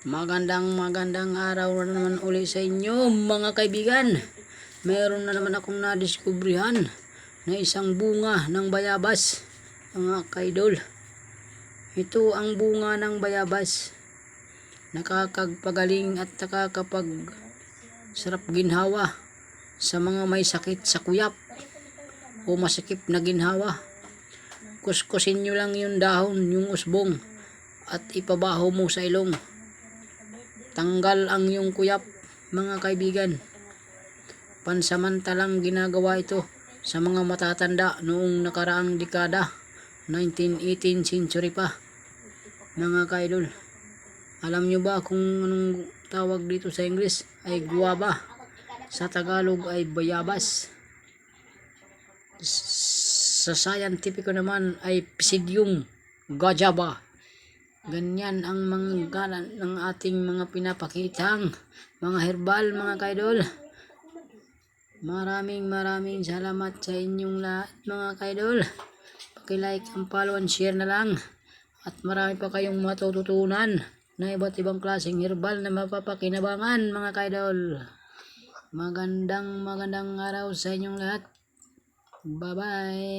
Magandang magandang araw na naman uli sa inyo mga kaibigan. Meron na naman akong nadiskubrihan na isang bunga ng bayabas mga kaidol. Ito ang bunga ng bayabas. Nakakagpagaling at nakakapag sarap ginhawa sa mga may sakit sa kuyap o masikip na ginhawa. Kuskusin nyo lang yung dahon, yung usbong at ipabaho mo sa ilong. Tanggal ang iyong kuyap, mga kaibigan. Pansamantalang ginagawa ito sa mga matatanda noong nakaraang dekada, 1918 century pa. Mga kaidol, alam nyo ba kung anong tawag dito sa English? Ay guwaba. Sa Tagalog ay bayabas. Sa scientific naman ay Psidium gajaba. Ganyan ang mga galan ng ating mga pinapakitang mga herbal mga kaidol. Maraming maraming salamat sa inyong lahat mga kaidol. Paki-like and follow and share na lang. At marami pa kayong matututunan na iba't ibang klaseng herbal na mapapakinabangan mga kaidol. Magandang magandang araw sa inyong lahat. Bye-bye.